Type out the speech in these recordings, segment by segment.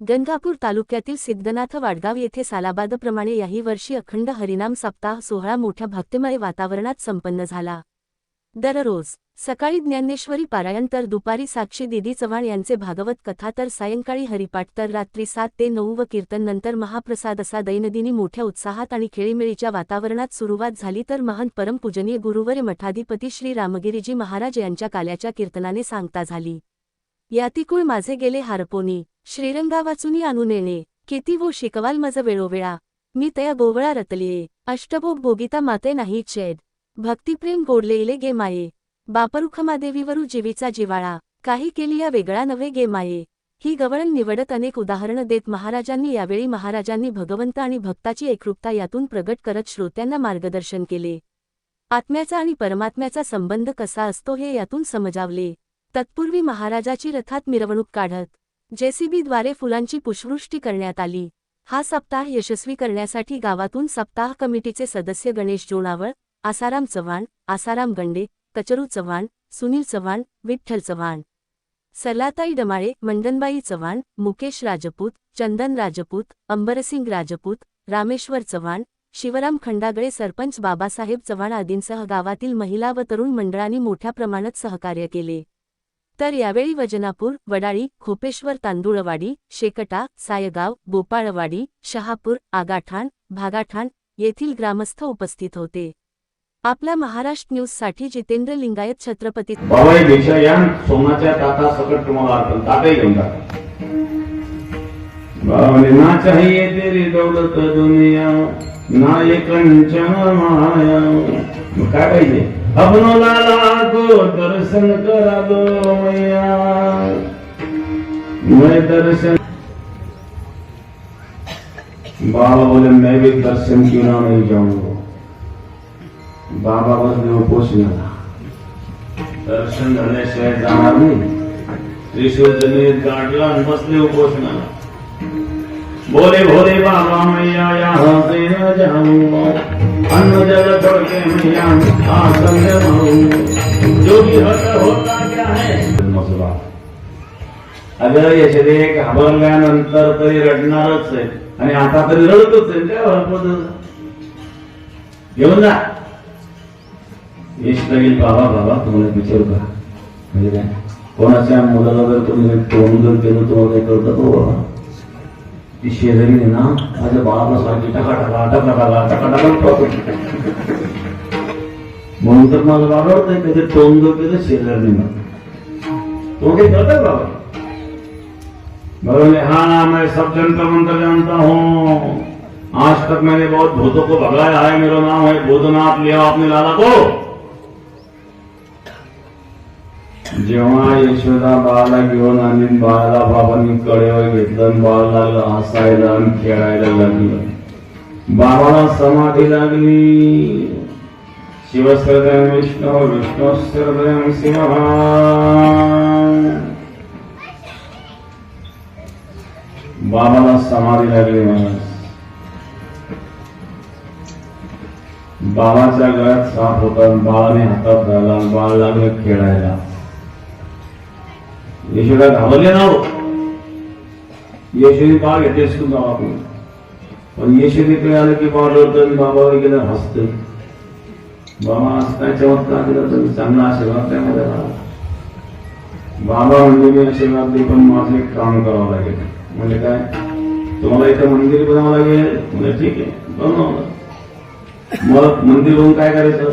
गंगापूर तालुक्यातील सिद्धनाथ वाडगाव येथे सालाबादप्रमाणे याही वर्षी अखंड हरिनाम सप्ताह सोहळा मोठ्या भक्तिमय वातावरणात संपन्न झाला. दररोज सकाळी ज्ञानेश्वरी पारायण तर दुपारी साक्षी दिदी चव्हाण यांचे भागवत कथा तर सायंकाळी हरिपाठ तर रात्री सात ते नऊ व कीर्तन नंतर महाप्रसाद असा दैनदिनी मोठ्या उत्साहात आणि खेळीमेळीच्या वातावरणात सुरुवात झाली तर महंत परमपूजनीय गुरुवर मठाधिपती श्री रामगिरीजी महाराज यांच्या काल्याच्या कीर्तनाने सांगता झाली. यातिकुळ माझे गेले हारपोनी श्रीरंगा वाचुनी आणू नेणे. किती वो शिकवाल मज वेळोवेळा. मी तया गोवळा रतलिये. अष्टभोग भोगिता माते नाही चेद. भक्तिप्रेम गोडले इले गे माये. बापरुखमादेवीवरू जीवीचा जिवाळा. काही केली या वेगळा नव्हे गे माये. ही गवळण निवडत अनेक उदाहरणं देत महाराजांनी यावेळी महाराजांनी भगवंत आणि भक्ताची एकरूपता यातून प्रगट करत श्रोत्यांना मार्गदर्शन केले. आत्म्याचा आणि परमात्म्याचा संबंध कसा असतो हे यातून समजावले. तत्पूर्वी महाराजाची रथात मिरवणूक काढत जेसीबीद्वारे फुलांची पुष्पवृष्टी करण्यात आली. हा सप्ताह यशस्वी करण्यासाठी गावातून सप्ताह कमिटीचे सदस्य गणेश जोणावळ आसाराम चव्हाण आसाराम गंडे कचरू चव्हाण सुनील चव्हाण विठ्ठल चव्हाण. सरलाताई डमाळे मंडनबाई चव्हाण मुकेश राजपूत चंदन राजपूत अंबरसिंग राजपूत रामेश्वर चव्हाण शिवराम खंडागळे सरपंच बाबासाहेब चव्हाण आदींसह गावातील महिला व तरुण मंडळांनी मोठ्या प्रमाणात सहकार्य केले. तर यावेळी वजनापूर वडाळी खोपेश्वर तांदुळवाडी शेकटा सायगाव गोपाळवाडी शहापूर आगाठाण भागाठाण येथील ग्रामस्थ उपस्थित होते. आपला महाराष्ट्र न्यूजसाठी जितेंद्र लिंगायत छत्रपती सोनाच्या सकट तुम्हाला अर्पण. घेऊन ना चाहिए तेरी दौलत दुनिया ना ये कंचन माया. मग काय पाहिजे अपनो लाला को दर्शन करा दो मैया। मैं दर्शन बाबा बोले मैं भी दर्शन क्यों ना नहीं जाऊंगा? बाबा बसले उपोषणाला दर्शन झाल्याशिवाय जाणार नाही। त्रिशूळ जमिनीत गाठला आणि बसले उपोषणाला बोले भोले बाबा मैया यहाँ से न जाऊं अन्न जल छोड़ के आसन जो भी हट होता क्या है मसला अगं यशदे घाबरल्यानंतर तरी रडणारच आहे. आणि आता तरी रडतच आहे. काय भरपूर घेऊन जा. यश येईल बाबा बाबा तुम्हाला विचारू का? म्हणजे काय? कोणाच्या मुलाला जर तुम्ही तोंड जर केलं तुम्हाला काय कळतं तो हो बाबा? शेजारी ना माझ्या बाळाला सारखी टका टका टका टका टका टका टका म्हणून जर केलं शेजारी ना तो काही बाबा बोले हाँ मैं सब जनता मंत्र जानता हूँ आज तक मैंने बहुत भूतों को भगाया है मेरा नाम है भूतनाथ लिया आपने लाला को जेव्हा यशोदा बाळाला घेऊन आणि बाळाला बाबांनी कडेवर घेतलं बाळाला हसायला आणि खेळायला लागलं. बाबाला समाधी लागली. शिवश्रदयम विष्णू विष्णू श्रदयम शिव बाबाला समाधी लागली महाराज. बाबाच्या गळ्यात साप होता बाळाने हातात धरला बाळ लागलं खेळायला. यशोदा घाबरले ना हो यशोदी बाळ घेते सुद्धा आपण पण यशोदीकडे आलं की बाळ रडतं बाबा गेलं हसतं बाबा असं काय चमत्कार केला तुम्ही? चांगला आशीर्वाद त्यामध्ये राहा बाबा म्हणजे मी आशीर्वाद दे पण माझं एक काम करावं लागेल. म्हणजे काय? तुम्हाला इथं मंदिर बनावं लागेल? म्हणजे ठीक आहे बनवलं मग मंदिर होऊन काय करायचं?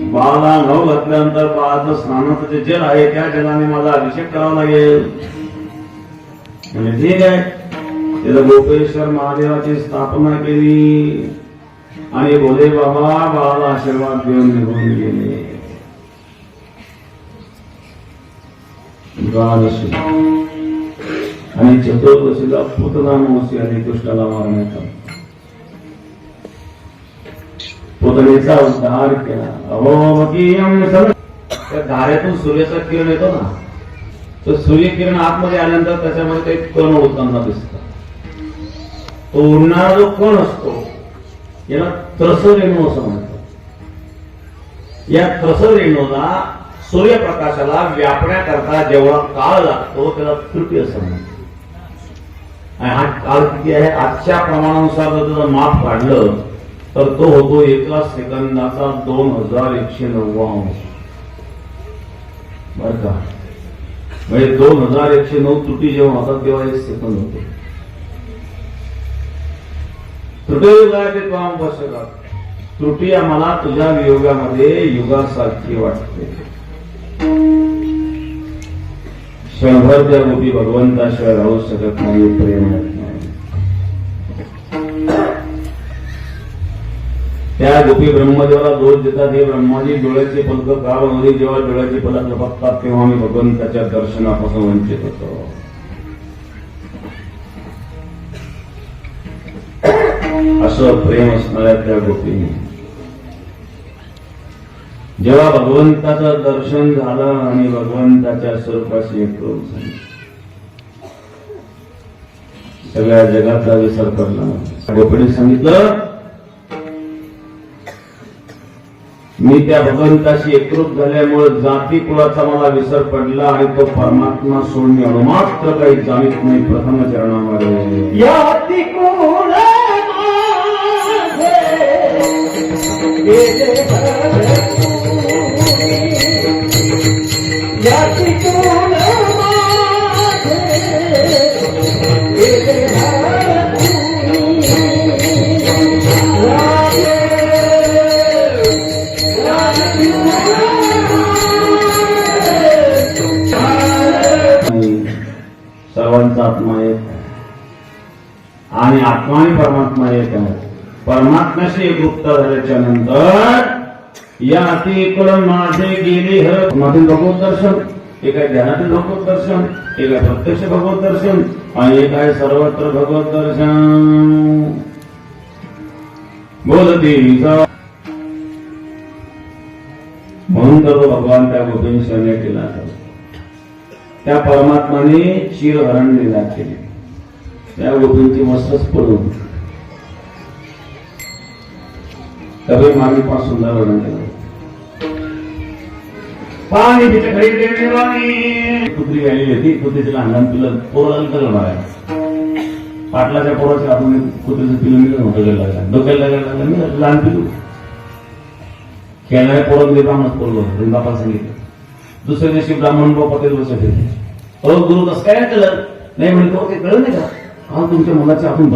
बाळाला नऊ घातल्यानंतर बाळाचं स्नानाचं जे जल आहे त्या जलाने माझा अभिषेक करावा लागेल. म्हणजे ठीक आहे त्याला गोपेश्वर महादेवाची स्थापना केली. आणि भोले बाबा बाळाला आशीर्वाद देऊन निघून गेले. आणि चतुर्दशीला पुतनामोसी आणि कृष्णाला मारण्यात पुतळेचा उद्धार केला. अहोमकीयम त्या धाऱ्यातून सूर्याचा किरण येतो ना तर सूर्यकिरण आतमध्ये आल्यानंतर त्याच्यामध्ये काही कण होताना दिसतात. तो उडणारा जो कण असतो याला त्रस रेणू असं म्हणतात. या त्रस रेणूला सूर्यप्रकाशाला व्यापण्याकरता जेवढा काळ लागतो त्याला त्रुटी असं म्हणतात. आणि हा काळ किती आहे? आजच्या प्रमाणानुसार जर त्याचं माप काढलं तर तो होतो एका सेकंदाचा दोन हजार एकशे नव्वद बर का? म्हणजे दोन हजार एकशे नऊ त्रुटी जेव्हा होतात तेव्हा एक सेकंद होतो. त्रुटयुगाचे काम आवश्यक त्रुटी आम्हाला तुझ्या वियोगामध्ये युगासारखी वाटते. क्षणभर त्या गोपी भगवंताशिवाय राहू शकत नाही प्रेम त्या गोपी ब्रह्मदेवाला दोष देतात. हे ब्रह्माजी डोळ्याचे पलक का बनवली? जेव्हा डोळ्याचे पलक लपकतात तेव्हा आम्ही भगवंताच्या दर्शनापासून वंचित होतो. असं प्रेम असणाऱ्या त्या गोपीने. जेव्हा भगवंताचं दर्शन झालं आणि भगवंताच्या स्वरूपाशी एकरूप झाली. सगळ्या जगाचा विसर पडला. गोपीने सांगितलं मी त्या भगवंताशी एकरूप झाल्यामुळे जाती कुळाचा मला विसर पडला आणि तो परमात्मा सोडणे अणुमात्र काही जाणीत नाही. प्रथम चरणामध्ये. याती याती आणि परमात्मा एक आहे. परमात्म्याशी एकरूपता झाल्याच्यानंतर या अतिकुळ माझे गेले हर माझे भगवत दर्शन एक आहे ध्यानातील भगवत दर्शन एक आहे प्रत्यक्ष भगवत दर्शन आणि एक आहे सर्वत्र भगवत दर्शन बोलती म्हणून तर भगवान त्या गोपींनी शरण केला. त्या परमात्माने चिरहरण लीला केली. त्या गोपींची मस्तच पडून. कबीर मामी पासून सुंदर केलं. पाणी तिच्या घरी देणे वाणी. कुत्री आलेली होती कुत्रीचं लहान पिलं पोराला निघालं मारायला. पाटलाच्या पोराच्या हातून कुत्रीचं पिलं निघालं मोठं गेलं डोक्याला लागायला लागलं निघालं, लहान पिलू खेळणारे पोरं ते ब्राह्मणच पोरलं बापाला सांगितलं. दुसऱ्या दिवशी ब्राह्मण बाबा पटेल बसत होते. अहो गुरु कसं काय कळलं नाही म्हणजे तो कळलं नाही का? हा तुमच्या मुलाच्या आपण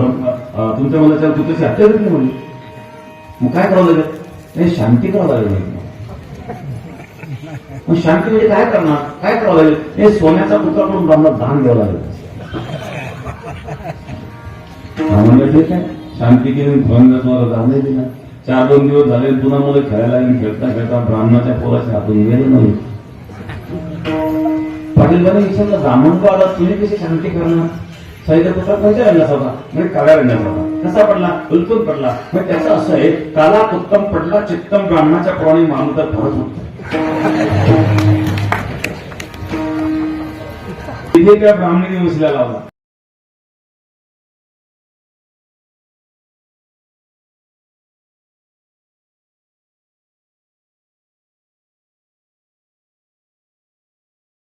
तुमच्या मुलाच्या पुत्राची हत्या झाली म्हणली मग काय करावं लागेल? नाही शांती करावं लागेल मग शांती म्हणजे काय करणार? काय करावं लागेल? हे सोन्याचा पुतळा म्हणून ब्राह्मणात दान द्यावं लागेल. म्हणलं ठीक आहे. शांती केली भंग तुम्हाला दान नाही दिला. चार दोन दिवस झाले पुन्हा मुलं खेळायला लागली खेळता खेळता ब्राह्मणाच्या पोराच्या हातून गेले नाही पाटील बने विचारलं ब्राह्मण आला तुम्ही कशी शांती करणार? साहित्य पुस्तक कोणत्या रंगाचा होता म्हणजे काळ्या रंगाचा होता कसा पडला? उलटून पडला. मग त्याचं असं आहे काला उत्तम पडला चित्तम ब्राह्मणाच्या प्रमाणे मानू तर फारच होत. तिथे त्या ब्राह्मणीने उचल्या लावला.